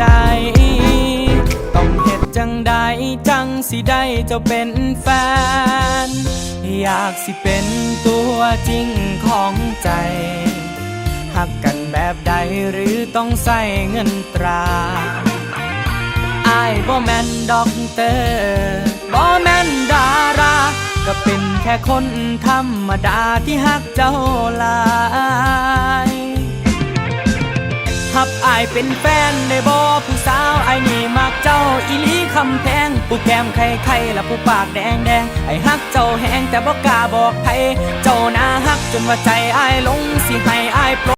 จ ต้องเฮ็ดจังใดจังสิได้เจ้าเป็นแฟน อยากสิเป็นตัวจริงของใจหักกันแบบใดหรือต้องใส่เงินตราอายบ่แมนด็อกเตอร์บ่แมนดารา ก็เป็นแค่คนธรรมดาที่หักเจ้าลา หับอายเป็นแฟนได้บอผู้สาวไอ้ายนี่มักเจ้าอีลีคำแพงผู้แก้มไข่ไข่และผู้ปากแดงแดงไอ้ฮักเจ้าแหงแต่บ่กล้าบอกใครเจ้าหน้าฮักจนว่าใจอายหลงสิให้อายปล